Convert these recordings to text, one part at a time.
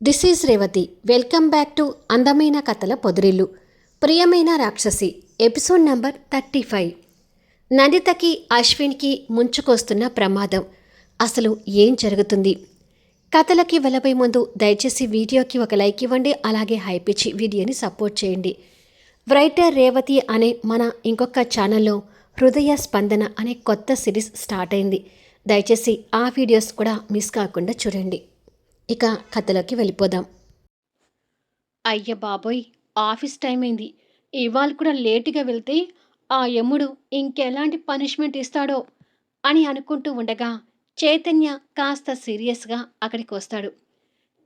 This is Revathi welcome back to అందమైన కథల పొదిరిల్లు ప్రియమైన రాక్షసి ఎపిసోడ్ నంబర్ థర్టీ ఫైవ్ నందితకి అశ్విన్కి ముంచుకొస్తున్న ప్రమాదం అసలు ఏం జరుగుతుంది కథలకి వెళ్ళబోయే ముందు దయచేసి వీడియోకి ఒక లైక్ ఇవ్వండి అలాగే హైప్ ఇచ్చి వీడియోని సపోర్ట్ చేయండి రైటర్ రేవతి అనే మన ఇంకొక ఛానల్లో హృదయ స్పందన అనే కొత్త సిరీస్ స్టార్ట్ అయింది దయచేసి ఆ వీడియోస్ కూడా మిస్ కాకుండా చూడండి ఇక కథలోకి వెళ్ళిపోదాం. అయ్య బాబోయ్ ఆఫీస్ టైం అయింది. ఇవాళ కూడా లేటుగా వెళ్తే ఆ యముడు ఇంకెలాంటి పనిష్మెంట్ ఇస్తాడో అని అనుకుంటూ ఉండగా చైతన్య కాస్త సీరియస్గా అక్కడికి వస్తాడు.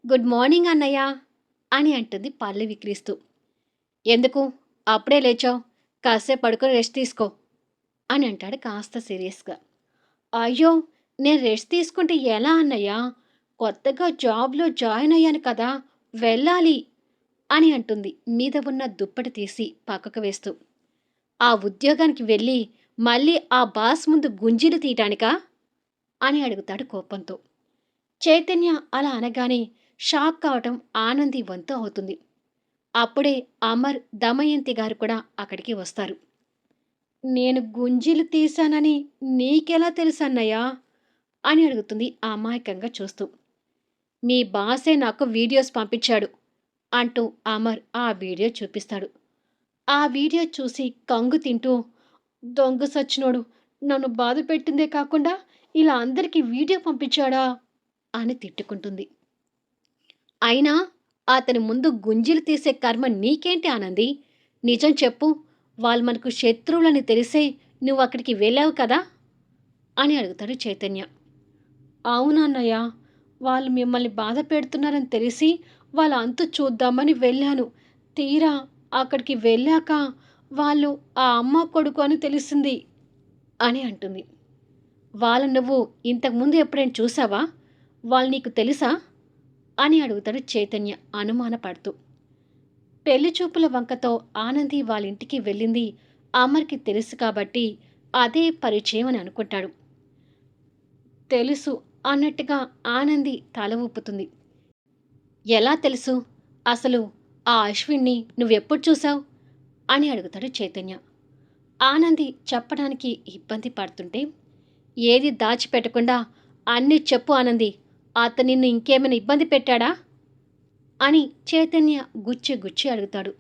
గుడ్ మార్నింగ్ అన్నయ్య అని అంటుంది పల్లె విక్రీస్తూ ఎందుకు? అప్పుడే లేచావు. కాసేపు పడుకొని రెస్ట్ తీసుకో అని అంటాడు కాస్త సీరియస్గా. అయ్యో నేను రెస్ట్ తీసుకుంటే ఎలా అన్నయ్యా? కొత్తగా జాబ్లో జాయిన్ అయ్యాను కదా వెళ్ళాలి అని అంటుంది. మీద ఉన్న దుప్పటి తీసి పక్కకు వేస్తూ. ఆ ఉద్యోగానికి వెళ్ళి మళ్ళీ ఆ బాస్ ముందు గుంజీలు తీయటానికా? అని అడుగుతాడు కోపంతో. చైతన్య అలా అనగానే షాక్ కావటం ఆనంది వంతు అవుతుంది. అప్పుడే అమర్ దమయంతి గారు కూడా అక్కడికి వస్తారు. నేను గుంజీలు తీశానని నీకెలా తెలుసన్నయ్యా? అని అడుగుతుంది అమాయకంగా చూస్తూ. మీ బాసే నాకు వీడియోస్ పంపించాడు అంటూ అమర్ ఆ వీడియో చూపిస్తాడు. ఆ వీడియో చూసి కంగు తింటూ దొంగ సచ్చినోడు నన్ను బాధ పెట్టిందే కాకుండా ఇలా అందరికీ వీడియో పంపించాడా? అని తిట్టుకుంటుంది. అయినా అతని ముందు గుంజీలు తీసే కర్మ నీకేంటి ఆనంది? నిజం చెప్పు వాళ్ళు మనకు శత్రువులని తెలిసే నువ్వు అక్కడికి వెళ్ళావు కదా? అని అడుగుతాడు చైతన్య. అవునన్నయ్య వాళ్ళు మిమ్మల్ని బాధ పెడుతున్నారని తెలిసి వాళ్ళ అంతు చూద్దామని వెళ్ళాను. తీరా అక్కడికి వెళ్ళాక వాళ్ళు ఆ అమ్మ కొడుకు అని తెలిసింది అని అంటుంది. వాళ్ళ నువ్వు ఇంతకుముందు ఎప్పుడైనా చూసావా? వాళ్ళు నీకు తెలుసా? అని అడుగుతాడు చైతన్య అనుమానపడుతూ. పెళ్ళి చూపుల వంకతో ఆనంది వాళ్ళ ఇంటికి వెళ్ళింది. అమర్కి తెలుసు కాబట్టి అదే పరిచయం అని అనుకుంటాడు. తెలుసు అన్నట్టుగా ఆనంది తల ఊపుతుంది. ఎలా తెలుసు? అసలు ఆ అశ్విన్ని నువ్వెప్పుడు చూసావు అని అడుగుతాడు చైతన్య. ఆనంది చెప్పడానికి ఇబ్బంది పడుతుంటే ఏది దాచిపెట్టకుండా అన్నీ చెప్పు ఆనంది అతను నిన్ను ఇంకేమైనా ఇబ్బంది పెట్టాడా? అని చైతన్య గుచ్చి గుచ్చి అడుగుతాడు.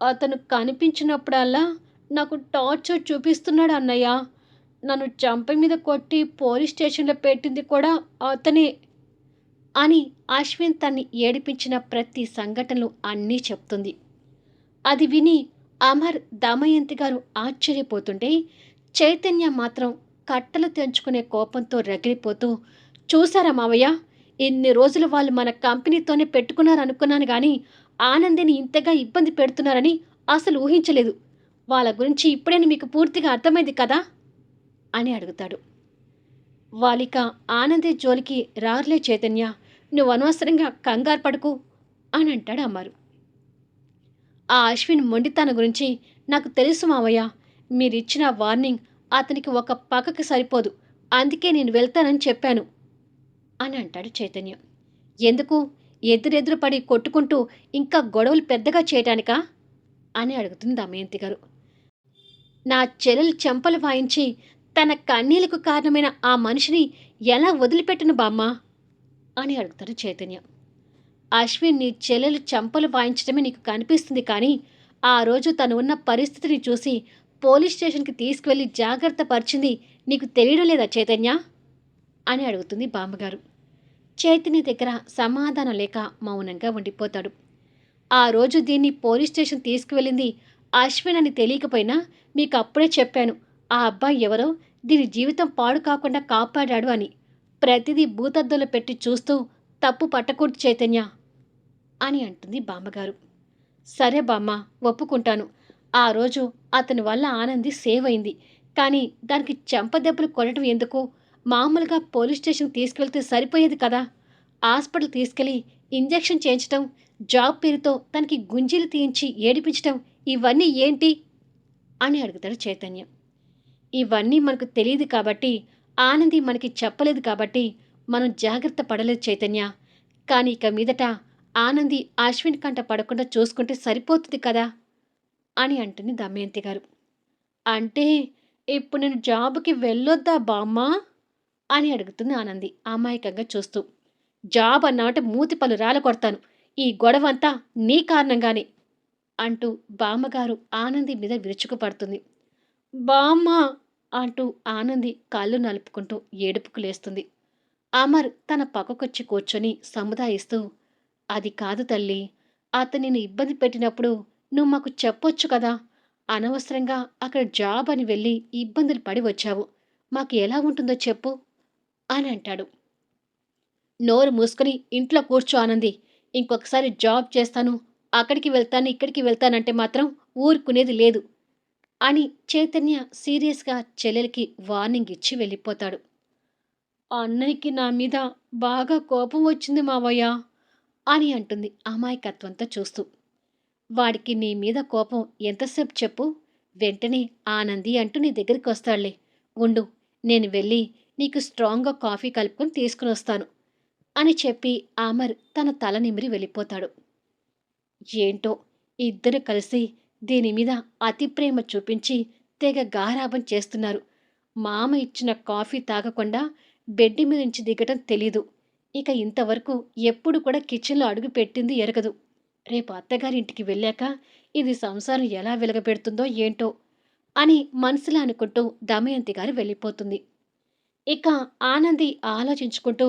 అతను కనిపించినప్పుడల్లా నాకు టార్చర్ చూపిస్తున్నాడు అన్నయ్య. నన్ను చంప మీద కొట్టి పోలీస్ స్టేషన్లో పెట్టింది కూడా అతనే. అని అశ్విన్ తన్ని ఏడిపించిన ప్రతి సంఘటనలు అన్నీ చెప్తుంది. అది విని అమర్ దమయంతి గారు ఆశ్చర్యపోతుంటే చైతన్య మాత్రం కట్టలు తెంచుకునే కోపంతో రగిలిపోతూ చూసారా మావయ్య ఇన్ని రోజులు వాళ్ళు మన కంపెనీతోనే పెట్టుకున్నారనుకున్నాను కానీ ఆనందిని ఇంతగా ఇబ్బంది పెడుతున్నారని అసలు ఊహించలేదు. వాళ్ళ గురించి ఇప్పుడే మీకు పూర్తిగా అర్థమైంది కదా? అని అడుగుతాడు. వాలిక ఆనంది జోలికి రారులే చైతన్య నువ్వు అనవసరంగా కంగారు పడుకు అని అంటాడు అమ్మారు. ఆ అశ్విన్ మొండితన గురించి నాకు తెలుసు మావయ్య మీరిచ్చిన వార్నింగ్ అతనికి ఒక పక్కకి సరిపోదు అందుకే నేను వెళ్తానని చెప్పాను అని అంటాడు చైతన్య. ఎందుకు? ఎదురెదురు పడి కొట్టుకుంటూ ఇంకా గొడవలు పెద్దగా చేయటానికా? అని అడుగుతుంది దమయంతి గారు. నా చెల్లెలు చెంపలు వాయించి తన కన్నీలకు కారణమైన ఆ మనిషిని ఎలా వదిలిపెట్టను బామ్మ? అని అడుగుతాడు చైతన్య. అశ్విన్ నీ చెల్లెలు చంపలు వాయించడమే నీకు కనిపిస్తుంది కానీ ఆ రోజు తను ఉన్న పరిస్థితిని చూసి పోలీస్ స్టేషన్కి తీసుకువెళ్ళి జాగ్రత్త పరిచింది నీకు తెలియడం లేదా చైతన్య? అని అడుగుతుంది బామ్మగారు. చైతన్య దగ్గర సమాధానం లేక మౌనంగా ఉండిపోతాడు. ఆ రోజు దీన్ని పోలీస్ స్టేషన్ తీసుకువెళ్ళింది అశ్విన్ అని తెలియకపోయినా మీకు అప్పుడే చెప్పాను. ఆ అబ్బాయి ఎవరో దీని జీవితం పాడు కాకుండా కాపాడాడు అని ప్రతిదీ భూతద్దులు పెట్టి చూస్తూ తప్పు పట్టకూడదు చైతన్య అని అంటుంది బామ్మగారు. సరే బామ్మ ఒప్పుకుంటాను. ఆ రోజు అతని వల్ల ఆనంది సేవ్ అయింది. కానీ దానికి చెంపదెబ్బలు కొనటం ఎందుకు? మామూలుగా పోలీస్ స్టేషన్కి తీసుకెళ్తే సరిపోయేది కదా. హాస్పిటల్ తీసుకెళ్ళి ఇంజెక్షన్ చేయించడం జాబ్ పేరుతో తనకి గుంజీలు తీయించి ఏడిపించడం ఇవన్నీ ఏంటి? అని అడుగుతాడు చైతన్యం. ఇవన్నీ మనకు తెలియదు కాబట్టి ఆనంది మనకి చెప్పలేదు కాబట్టి మనం జాగ్రత్త పడలేదు చైతన్య. కానీ ఇక మీదట ఆనంది అశ్విన్ కంట పడకుండా చూసుకుంటే సరిపోతుంది కదా? అని అంటుంది దమయంతి గారు. అంటే ఇప్పుడు నేను జాబ్కి వెళ్ళొద్దా బామ్మ? అని అడుగుతుంది ఆనంది అమాయకంగా చూస్తూ. జాబ్ అన్నామంటే మూతి పలు రాల కొడతాను. ఈ గొడవ అంతా నీ కారణంగానే అంటూ బామ్మగారు ఆనంది మీద విరుచుకుపడుతుంది. బామ్మ అంటూ ఆనంది కాళ్ళు నలుపుకుంటూ ఏడుపుకు లేస్తుంది. అమర్ తన పక్కకొచ్చి కూర్చొని సముదాయిస్తూ అది కాదు తల్లి అతనిని ఇబ్బంది పెట్టినప్పుడు నువ్వు మాకు చెప్పొచ్చు కదా? అనవసరంగా అక్కడ జాబ్ అని వెళ్ళి ఇబ్బందులు పడి వచ్చావు. మాకు ఎలా ఉంటుందో చెప్పు అని అంటాడు. నోరు మూసుకొని ఇంట్లో కూర్చో ఆనంది. ఇంకొకసారి జాబ్ చేస్తాను అక్కడికి వెళ్తాను ఇక్కడికి వెళ్తానంటే మాత్రం ఊరుకునేది లేదు. అని చైతన్య సీరియస్గా చెల్లెలికి వార్నింగ్ ఇచ్చి వెళ్ళిపోతాడు. అన్నయ్యకి నా మీద బాగా కోపం వచ్చింది మావయ్య అని అంటుంది అమాయకత్వంతో చూస్తూ. వాడికి నీ మీద కోపం ఎంతసేపు చెప్పు? వెంటనే ఆనంది అంటూ నీ దగ్గరికి వస్తాడులే. ఉండు నేను వెళ్ళి నీకు స్ట్రాంగ్గా కాఫీ కలుపుకొని తీసుకుని వస్తాను అని చెప్పి ఆమర్ తన తల నిమిరి వెళ్ళిపోతాడు. ఏంటో ఇద్దరు కలిసి దీని మీద అతి ప్రేమ చూపించి తెగ గారాబం చేస్తున్నారు. మామ ఇచ్చిన కాఫీ తాగకుండా బెడ్ మీద నుంచి దిగటం తెలీదు. ఇక ఇంతవరకు ఎప్పుడు కూడా కిచెన్లో అడుగు పెట్టింది ఎరగదు. రేపు అత్తగారింటికి వెళ్ళాక ఇది సంసారం ఎలా వెలగబెడుతుందో ఏంటో అని మనసులో అనుకుంటూ దమయంతి గారు వెళ్ళిపోతుంది. ఇక ఆనంది ఆలోచించుకుంటూ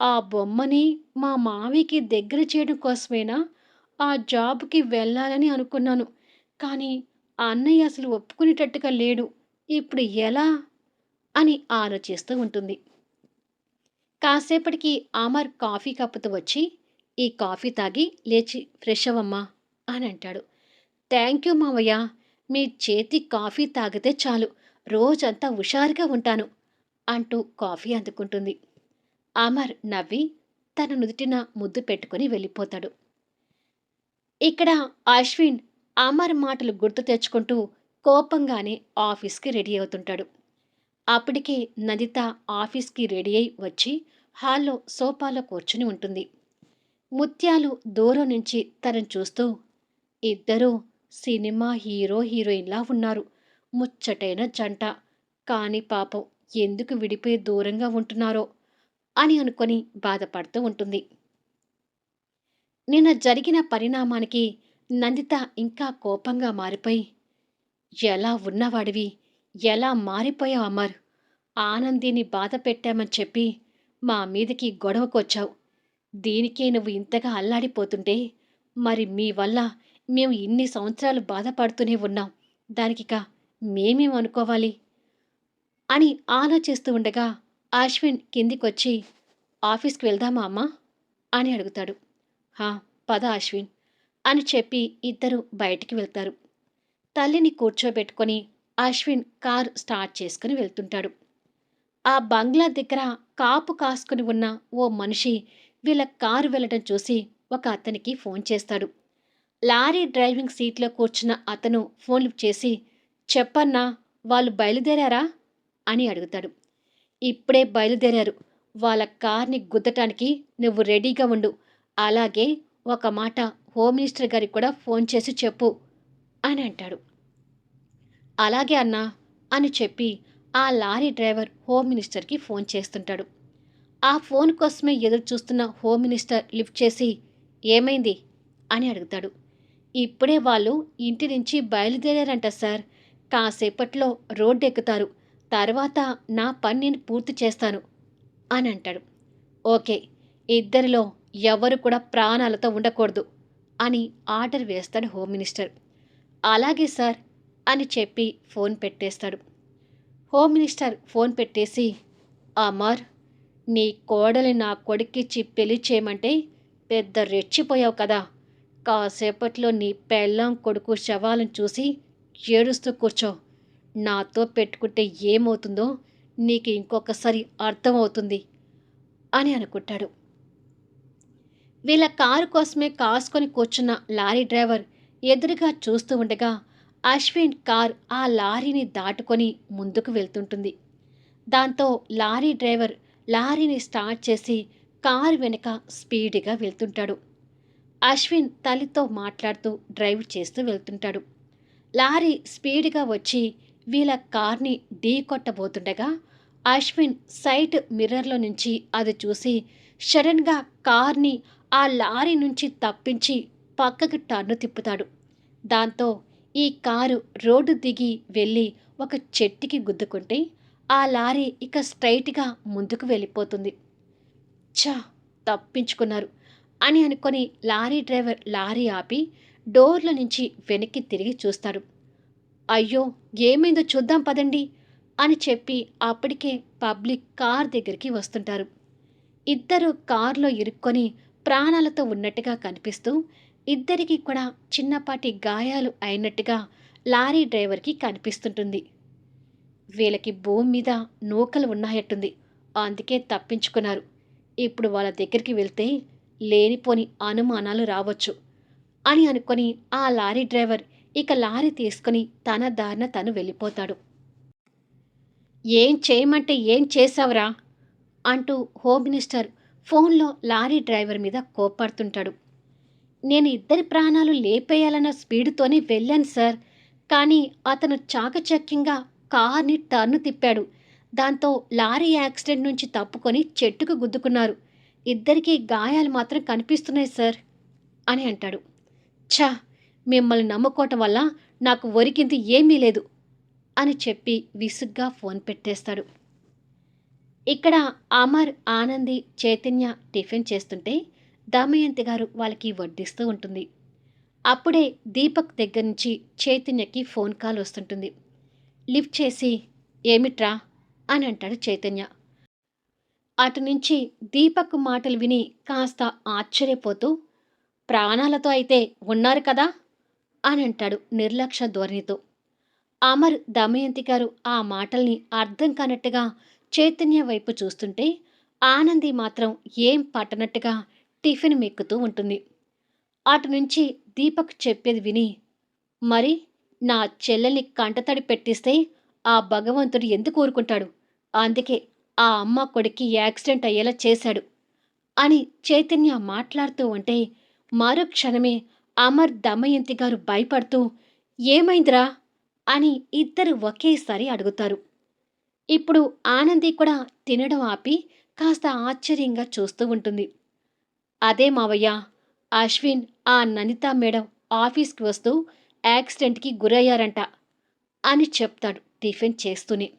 ఆ బొమ్మని మా మావికి దగ్గర చేయడం కోసమేనా? ఆ జాబ్కి వెళ్ళాలని అనుకున్నాను. కానీ ఆ అన్నయ్య అసలు ఒప్పుకునేటట్టుగా లేడు. ఇప్పుడు ఎలా? అని ఆలోచిస్తూ ఉంటుంది. కాసేపటికి అమర్ కాఫీ కప్పుతో వచ్చి ఈ కాఫీ తాగి లేచి ఫ్రెష్ అవ్వమ్మా అని అంటాడు. థ్యాంక్ యూ మావయ్య. మీ చేతి కాఫీ తాగితే చాలు. రోజంతా హుషారుగా ఉంటాను అంటూ కాఫీ అందుకుంటుంది. అమర్ నవ్వి తన నుదుటిన ముద్దు పెట్టుకుని వెళ్ళిపోతాడు. ఇక్కడ అశ్విన్ అమర్ మాటలు గుర్తు తెచ్చుకుంటూ కోపంగానే ఆఫీస్కి రెడీ అవుతుంటాడు. అప్పటికే నదిత ఆఫీస్కి రెడీ అయి వచ్చి హాల్లో సోఫాలో కూర్చుని ఉంటుంది. ముత్యాలు దూరం నుంచి తనను చూస్తూ ఇద్దరూ సినిమా హీరో హీరోయిన్లా ఉన్నారు. ముచ్చటైన జంట. కానీ పాపం ఎందుకు విడిపోయి దూరంగా ఉంటున్నారో? అని అనుకొని బాధపడుతూ ఉంటుంది. నిన్న జరిగిన పరిణామానికి నందిత ఇంకా కోపంగా మారిపోయి ఎలా ఉన్నవాడివి? ఎలా మారిపోయావు అమర్? ఆనందిని బాధ పెట్టామని చెప్పి మా మీదకి గొడవకొచ్చావు. దీనికే నువ్వు ఇంతగా అల్లాడిపోతుంటే మరి మీ వల్ల మేము ఇన్ని సంవత్సరాలు బాధపడుతూనే ఉన్నాం. దానికిక మేమేం అనుకోవాలి? అని ఆలోచిస్తూ ఉండగా అశ్విన్ కిందికొచ్చి ఆఫీస్కి వెళ్దామా అమ్మా? అని అడుగుతాడు. హా పద అశ్విన్. అని చెప్పి ఇద్దరు బయటికి వెళ్తారు. తల్లిని కూర్చోబెట్టుకొని అశ్విన్ కార్ స్టార్ట్ చేసుకుని వెళ్తుంటాడు. ఆ బంగ్లా దగ్గర కాపు కాసుకుని ఉన్న ఓ మనిషి వీళ్ళ కారు వెళ్ళడం చూసి ఒక అతనికి ఫోన్ చేస్తాడు. లారీ డ్రైవింగ్ సీట్లో కూర్చున్న అతను ఫోన్ చేసి చెప్పన్నా వాళ్ళు బయలుదేరారా? అని అడుగుతాడు. ఇప్పుడే బయలుదేరారు. వాళ్ళ కార్ని గుద్దటానికి నువ్వు రెడీగా ఉండు. అలాగే ఒక మాట హోమ్ మినిస్టర్ గారికి కూడా ఫోన్ చేసి చెప్పు అని అంటాడు. అలాగే అన్నా అని చెప్పి ఆ లారీ డ్రైవర్ హోమ్ మినిస్టర్కి ఫోన్ చేస్తుంటాడు. ఆ ఫోన్ కోసమే ఎదురు చూస్తున్న హోమ్ మినిస్టర్ లిఫ్ట్ చేసి ఏమైంది అని అడుగుతాడు. ఇప్పుడే వాళ్ళు ఇంటి నుంచి బయలుదేరారంట సార్. కాసేపట్లో రోడ్డు ఎక్కుతారు. తర్వాత నా పని నేను పూర్తి చేస్తాను అని అంటాడు. ఓకే ఇద్దరిలో ఎవరు కూడా ప్రాణాలతో ఉండకూడదు. అని ఆర్డర్ వేస్తాడు హోమ్ మినిస్టర్. అలాగే సార్ అని చెప్పి ఫోన్ పెట్టేస్తాడు. హోమ్ మినిస్టర్ ఫోన్ పెట్టేసి అమర్ నీ కోడలి నా కొడుక్కిచ్చి పెళ్ళి చేయమంటే పెద్ద రెచ్చిపోయావు కదా. కాసేపట్లో నీ పెళ్ళం కొడుకు శవాలను చూసి ఏడుస్తూ కూర్చో. నాతో పెట్టుకుంటే ఏమవుతుందో నీకు ఇంకొకసారి అర్థమవుతుంది అని అనుకుంటాడు. వీళ్ళ కారు కోసమే కాసుకొని కూర్చున్న లారీ డ్రైవర్ ఎదురుగా చూస్తూ ఉండగా అశ్విన్ కార్ ఆ లారీని దాటుకొని ముందుకు వెళ్తుంటుంది. దాంతో లారీ డ్రైవర్ లారీని స్టార్ట్ చేసి కారు వెనుక స్పీడ్గా వెళ్తుంటాడు. అశ్విన్ తల్లితో మాట్లాడుతూ డ్రైవ్ చేస్తూ వెళ్తుంటాడు. లారీ స్పీడ్గా వచ్చి వీళ్ళ కార్ని ఢీ కొట్టబోతుండగా అశ్విన్ సైట్ మిర్రర్లో నుంచి అది చూసి సడన్గా కార్ని ఆ లారీ నుంచి తప్పించి పక్కకి టర్ను తిప్పుతాడు. దాంతో ఈ కారు రోడ్డు దిగి వెళ్ళి ఒక చెట్టుకి గుద్దుకుంటే ఆ లారీ ఇక స్ట్రైట్గా ముందుకు వెళ్ళిపోతుంది. ఛా! తప్పించుకున్నారు అని అనుకొని లారీ డ్రైవర్ లారీ ఆపి డోర్ల నుంచి వెనక్కి తిరిగి చూస్తాడు. అయ్యో! ఏమైందో చూద్దాం పదండి అని చెప్పి అప్పటికే పబ్లిక్ కార్ దగ్గరికి వస్తుంటారు. ఇద్దరు కారులో ఇరుక్కొని ప్రాణాలతో ఉన్నట్టుగా కనిపిస్తూ ఇద్దరికి కూడా చిన్నపాటి గాయాలు అయినట్టుగా లారీ డ్రైవర్కి కనిపిస్తుంటుంది. వీళ్ళకి భూమి మీద నూకలు ఉన్నాయట్టుంది. అందుకే తప్పించుకున్నారు. ఇప్పుడు వాళ్ళ దగ్గరికి వెళ్తే లేనిపోని అనుమానాలు రావచ్చు అని అనుకొని ఆ లారీ డ్రైవర్ ఇక లారీ తీసుకుని తన దారిన తను వెళ్ళిపోతాడు. ఏం చేయమంటే ఏం చేశావురా? అంటూ హోమ్ మినిస్టర్ ఫోన్లో లారీ డ్రైవర్ మీద కోప్పడుతుంటాడు. నేను ఇద్దరి ప్రాణాలు లేపేయాలన్న స్పీడ్తోనే వెళ్ళాను సార్ కానీ అతను చాకచక్యంగా కార్ని టర్ను తిప్పాడు. దాంతో లారీ యాక్సిడెంట్ నుంచి తప్పుకొని చెట్టుకు గుద్దుకున్నారు. ఇద్దరికీ గాయాలు మాత్రం కనిపిస్తున్నాయి సార్ అని అంటాడు. ఛా మిమ్మల్ని నమ్ముకోవటం వల్ల నాకు ఒరికింది ఏమీ లేదు అని చెప్పి విసుగ్గా ఫోన్ పెట్టేస్తాడు. ఇక్కడ అమర్ ఆనంది చైతన్య టిఫిన్ చేస్తుంటే దమయంతి గారు వాళ్ళకి వడ్డిస్తూ ఉంటుంది. అప్పుడే దీపక్ దగ్గర నుంచి చైతన్యకి ఫోన్ కాల్ వస్తుంటుంది. లిఫ్ట్ చేసి ఏమిట్రా? అని అంటాడు చైతన్య. అటు నుంచి దీపక్ మాటలు విని కాస్త ఆశ్చర్యపోతూ ప్రాణాలతో అయితే ఉన్నారు కదా? అని అంటాడు నిర్లక్ష్య ధోరణితో. అమర్ దమయంతి గారు ఆ మాటల్ని అర్థం కానట్టుగా చైతన్య వైపు చూస్తుంటే ఆనంది మాత్రం ఏం పట్టనట్టుగా టిఫిన్ మెక్కుతూ ఉంటుంది. అటు నుంచి దీపక్ చెప్పేది విని మరి నా చెల్లెల్ని కంటతడి పెట్టిస్తే ఆ భగవంతుడు ఎందుకు ఊరుకుంటాడు? అందుకే ఆ అమ్మ కొడుక్కి యాక్సిడెంట్ అయ్యేలా చేశాడు అని చైతన్య మాట్లాడుతూ ఉంటే మరో క్షణమే అమర్ దమయంతి గారు భయపడుతూ ఏమైందిరా? అని ఇద్దరు ఒకేసారి అడుగుతారు. ఇప్పుడు ఆనంది కూడా తినడం ఆపి కాస్త ఆశ్చర్యంగా చూస్తూ ఉంటుంది. అదే మావయ్య అశ్విన్ ఆ ననిత మేడం ఆఫీస్కి వస్తూ యాక్సిడెంట్కి గురయ్యారంట అని చెప్తాడు టిఫిన్ చేస్తూనే.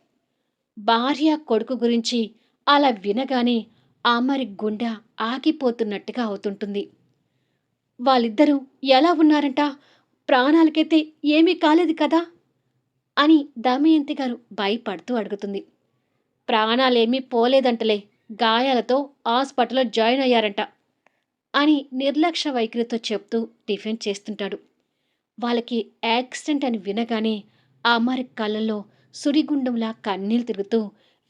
భార్య కొడుకు గురించి అలా వినగానే అమరి గుండె ఆగిపోతున్నట్టుగా అవుతుంటుంది. వాళ్ళిద్దరూ ఎలా ఉన్నారంట? ప్రాణాలకైతే ఏమీ కాలేదు కదా? అని దమయంతి గారు భయపడుతూ అడుగుతుంది. ప్రాణాలేమీ పోలేదంటలే గాయాలతో హాస్పిటల్లో జాయిన్ అయ్యారంట అని నిర్లక్ష్య వైఖరితో చెప్తూ టిఫిన్ చేస్తుంటాడు. వాళ్ళకి యాక్సిడెంట్ అని వినగానే ఆ అమ్మారి కళ్ళల్లో సుడిగుండంలా కన్నీళ్ళు తిరుగుతూ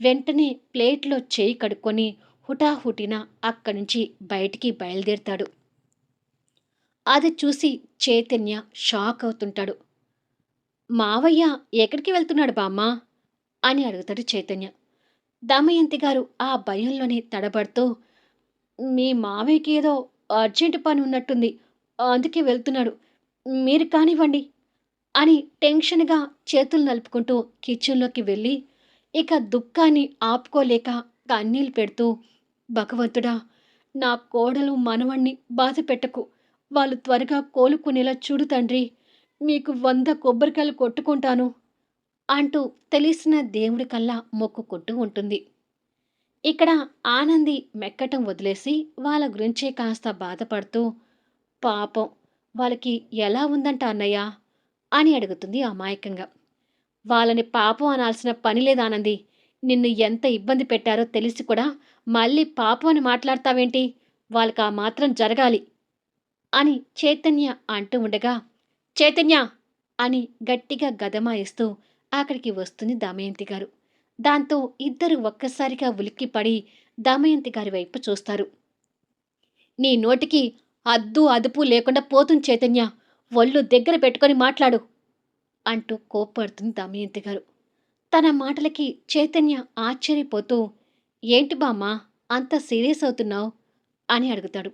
వెంటనే ప్లేట్లో చేయి కడుక్కొని హుటాహుటిన అక్కడి నుంచి బయటికి బయలుదేరుతాడు. అది చూసి చైతన్య షాక్ అవుతుంటాడు. మావయ్య ఎక్కడికి వెళ్తున్నాడు బామ్మ? అని అడుగుతాడు చైతన్య. దమయంతి గారు ఆ భయంలోనే తడబడుతూ మీ మావయ్యకి ఏదో అర్జెంట్ పని ఉన్నట్టుంది అందుకే వెళ్తున్నాడు. మీరు కానివ్వండి అని టెన్షన్గా చేతులు నలుపుకుంటూ కిచెన్లోకి వెళ్ళి ఇక దుఃఖాన్ని ఆపుకోలేక కన్నీళ్ళు పెడుతూ భగవంతుడా నా కోడలు మనవణ్ణి బాధ పెట్టకు వాళ్ళు త్వరగా కోలుకునేలా చూడు తండ్రి. మీకు వంద కొబ్బరికాయలు కొట్టుకుంటాను అంటూ తెలిసిన దేవుడి కల్లా మొక్కుకుంటూ ఉంటుంది. ఇక్కడ ఆనంది మెక్కటం వదిలేసి వాళ్ళ గురించే కాస్త బాధపడుతూ పాపం వాళ్ళకి ఎలా ఉందంట అన్నయ్య? అని అడుగుతుంది అమాయకంగా. వాళ్ళని పాపం అనాల్సిన పని లేదానంది నిన్ను ఎంత ఇబ్బంది పెట్టారో తెలిసి కూడా మళ్ళీ పాపం అని మాట్లాడతావేంటి? వాళ్ళకి ఆ మాత్రం జరగాలి అని చైతన్య అంటూ ఉండగా చైతన్య! అని గట్టిగా గదమాయిస్తూ అక్కడికి వస్తుంది దమయంతి గారు. దాంతో ఇద్దరు ఒక్కసారిగా ఉలిక్కిపడి దమయంతి గారి వైపు చూస్తారు. నీ నోటికి అద్దు అదుపు లేకుండా పోతుంది చైతన్య. ఒళ్ళు దగ్గర పెట్టుకొని మాట్లాడు! అంటూ కోప్పడుతుంది దమయంతి గారు. తన మాటలకి చైతన్య ఆశ్చర్యపోతూ ఏంటి బామ్మా అంత సీరియస్ అవుతున్నావు? అని అడుగుతాడు.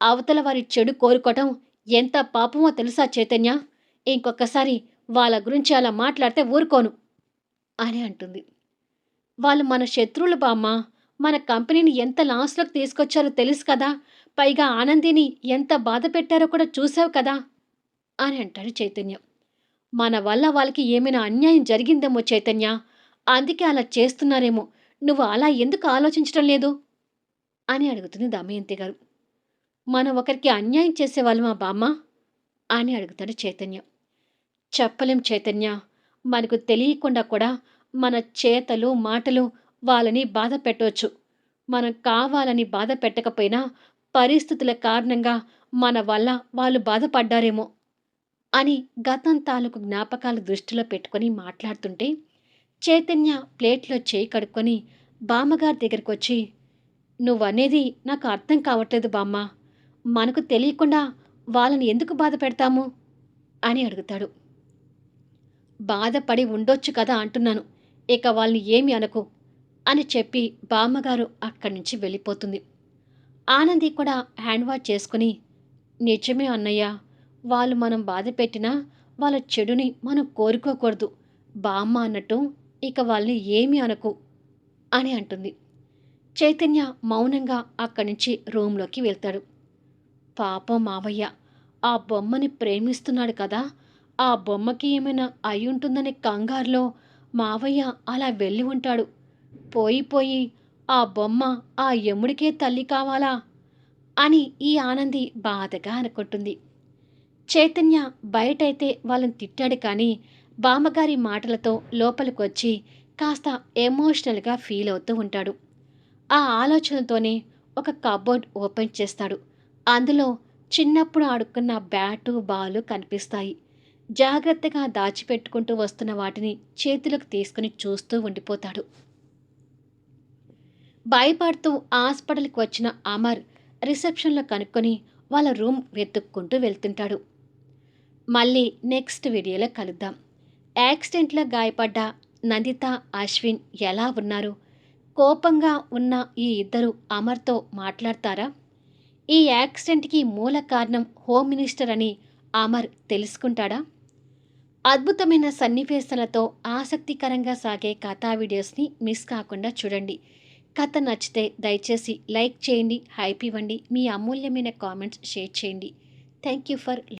అవతల వారి చెడు కోరుకోవటం ఎంత పాపమో తెలుసా చైతన్య? ఇంకొకసారి వాళ్ళ గురించి అలా మాట్లాడితే ఊరుకోను అని అంటుంది. వాళ్ళు మన శత్రువులు బామ్మ. మన కంపెనీని ఎంత లాస్లోకి తీసుకొచ్చారో తెలుసు కదా. పైగా ఆనందిని ఎంత బాధ పెట్టారో కూడా చూసావు కదా అని అంటాడు చైతన్య. మన వల్ల వాళ్ళకి ఏమైనా అన్యాయం జరిగిందేమో చైతన్య. అందుకే అలా చేస్తున్నారేమో. నువ్వు అలా ఎందుకు ఆలోచించడం లేదు? అని అడుగుతుంది దమయంతి గారు. మనం ఒకరికి అన్యాయం చేసేవాళ్ళమా బామ్మ అని అడుగుతాడు చైతన్య. చెప్పలేం చైతన్య. మనకు తెలియకుండా కూడా మన చేతలు మాటలు వాళ్ళని బాధ పెట్టవచ్చు. మనం కావాలని బాధ పెట్టకపోయినా పరిస్థితుల కారణంగా మన వల్ల వాళ్ళు బాధపడ్డారేమో అని గతం తాలూకు జ్ఞాపకాలు దృష్టిలో పెట్టుకొని మాట్లాడుతుంటే చైతన్య ప్లేట్లో చేయి కడుక్కొని బామ్మగారి దగ్గరికి వచ్చి నువ్వనేది నాకు అర్థం కావట్లేదు బామ్మ. మనకు తెలియకుండా వాళ్ళని ఎందుకు బాధ పెడతాము? అని అడుగుతాడు. బాధపడి ఉండొచ్చు కదా అంటున్నాను ఇక వాళ్ళని ఏమి అనకు అని చెప్పి బామ్మగారు అక్కడి నుంచి వెళ్ళిపోతుంది. ఆనంది కూడా హ్యాండ్ వాష్ చేసుకుని నిజమే అన్నయ్య వాళ్ళు మనం బాధ పెట్టినా వాళ్ళ చెడుని మనం కోరుకోకూడదు బామ్మ అన్నట్టు ఇక వాళ్ళని ఏమి అనకు అని అంటుంది. చైతన్య మౌనంగా అక్కడి నుంచి రూమ్లోకి వెళ్తాడు. పాపం మావయ్య. ఆ బొమ్మని ప్రేమిస్తున్నాడు కదా. ఆ బొమ్మకి ఏమైనా అయి ఉంటుందనే కంగారులో మావయ్య అలా వెళ్ళి ఉంటాడు. పోయి పోయి ఆ బొమ్మ ఆ యముడికే తల్లి కావాలా? అని ఈ ఆనంది బాధగా అనుకుంటుంది. చైతన్య బయటైతే వాళ్ళని తిట్టాడు కానీ బామ్మగారి మాటలతో లోపలికొచ్చి కాస్త ఎమోషనల్గా ఫీల్ అవుతూ ఉంటాడు. ఆ ఆలోచనతోనే ఒక కబోర్డ్ ఓపెన్ చేస్తాడు. అందులో చిన్నప్పుడు ఆడుకున్న బ్యాటు బాలు కనిపిస్తాయి. జాగ్రత్తగా దాచిపెట్టుకుంటూ వస్తున్న వాటిని చేతులకు తీసుకుని చూస్తూ ఉండిపోతాడు. భయపడుతూ హాస్పిటల్కి వచ్చిన అమర్ రిసెప్షన్లో కనుక్కొని వాళ్ళ రూమ్ వెతుక్కుంటూ వెళ్తుంటాడు. మళ్ళీ నెక్స్ట్ వీడియోలో కలుద్దాం. యాక్సిడెంట్లో గాయపడ్డ నందిత అశ్విన్ ఎలా ఉన్నారు? కోపంగా ఉన్న ఈ ఇద్దరు అమర్తో మాట్లాడతారా? ఈ యాక్సిడెంట్కి మూల కారణం హోమ్ మినిస్టర్ అని అమర్ తెలుసుకుంటాడా? అద్భుతమైన సన్నివేశాలతో ఆసక్తికరంగా సాగే కథా వీడియోస్ని మిస్ కాకుండా చూడండి. కథ నచ్చితే దయచేసి లైక్ చేయండి హైప్ ఇవ్వండి మీ అమూల్యమైన కామెంట్స్ షేర్ చేయండి. Thank you for